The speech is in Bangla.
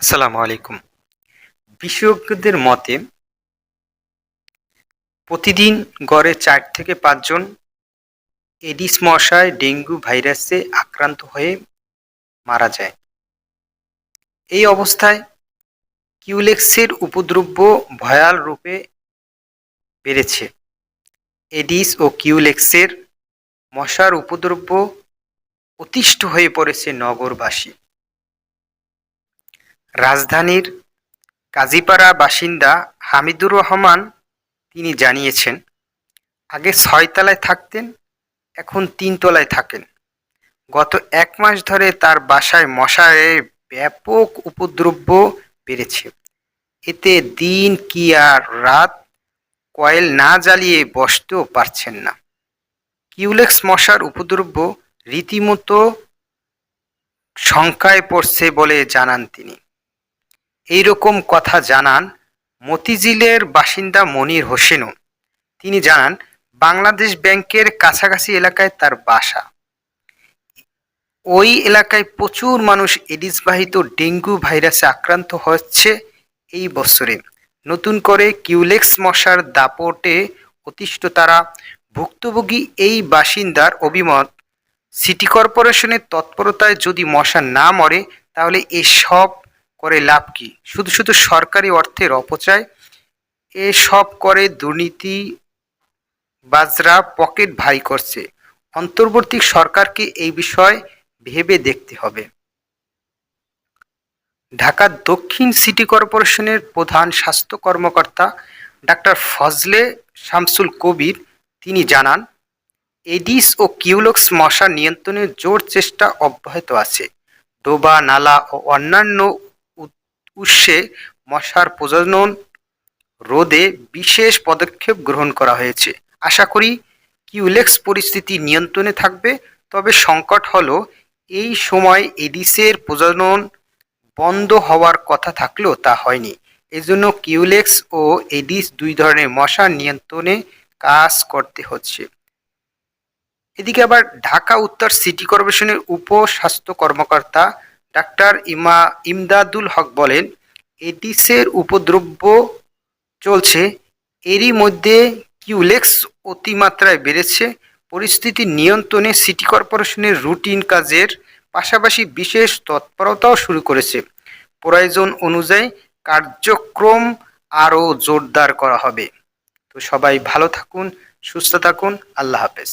আসসালামু আলাইকুম। বিশেষজ্ঞদের মতে, প্রতিদিন গড়ে চার থেকে পাঁচজন এডিস মশায় ডেঙ্গু ভাইরাসে আক্রান্ত হয়ে মারা যায়। এই অবস্থায় কিউলেক্সের উপদ্রব্য ভয়াল রূপে বেড়েছে। এডিস ও কিউলেক্সের মশার উপদ্রব্য অতিষ্ঠ হয়ে পড়েছে নগরবাসী। রাজধানীর কাজীপাড়া বাসিন্দা হামিদুর রহমান তিনি জানিয়েছেন, আগে ছয়তলায় থাকতেন, এখন তিনতলায় থাকেন। গত এক মাস ধরে তার বাসায় মশারের ব্যাপক উপদ্রব্য বেড়েছে। এতে দিন কি আর রাত কয়েল না জ্বালিয়ে বসতেও পারছেন না। কিউলেক্স মশার উপদ্রব্য রীতিমতো শঙ্কায় পড়ছে বলে জানান তিনি। এই রকম কথা জানান মতিঝিলের বাসিন্দা মনির হোসেনও। তিনি জানান, বাংলাদেশ ব্যাংকের কাছাকাছি এলাকায় তার বাসা। ওই এলাকায় প্রচুর মানুষ এডিসবাহিত ডেঙ্গু ভাইরাসে আক্রান্ত হচ্ছে এই বছরে। নতুন করে কিউলেক্স মশার দাপটে অতিষ্ঠ তারা। ভুক্তভোগী এই বাসিন্দার অভিমত, সিটি কর্পোরেশনের তৎপরতায় যদি মশা না মরে, তাহলে এসব করে লাভ কি? শুধু শুধু সরকারি অর্থের অপচয়? এসব করে দুর্নীতি বাজরা পকেট ভাই করছে। অন্তর্বর্তী সরকারকে এই বিষয় ভেবে দেখতে হবে। ঢাকা দক্ষিণ সিটি কর্পোরেশনের প্রধান স্বাস্থ্য কর্মকর্তা ডাক্তার ফজলে শামসুল কবির তিনি জানান, এডিস ও কিউলক্স মশা নিয়ন্ত্রণের জোর চেষ্টা অব্যাহত আছে। ডোবা, নালা ও অন্যান্য উৎসে মশার প্রজনন রোধে বিশেষ পদক্ষেপ গ্রহণ করা হয়েছে। আশা করি কিউলেক্স পরিস্থিতি নিয়ন্ত্রণে থাকবে, তবে সংকট হলো এই সময় এডিসের প্রজনন বন্ধ হওয়ার কথা থাকলেও তা হয়নি। এজন্য কিউলেক্স ও এডিস দুই ধরনের মশা নিয়ন্ত্রণে কাজ করতে হচ্ছে। এদিকে আবার ঢাকা উত্তর সিটি কর্পোরেশনের উপ স্বাস্থ্য কর্মকর্তা ডাক্তার ইমা ইমদাদুল হক বলেন, এডিসের উপদ্রব্য চলছে। এরই মধ্যে কিউলেক্স অতিমাত্রায় বেড়েছে। পরিস্থিতি নিয়ন্ত্রণে সিটি কর্পোরেশনের রুটিন কাজের পাশাপাশি বিশেষ তৎপরতাও শুরু করেছে। প্রয়োজন অনুযায়ী কার্যক্রম আরও জোরদার করা হবে। তো সবাই ভালো থাকুন, সুস্থ থাকুন। আল্লাহ হাফেজ।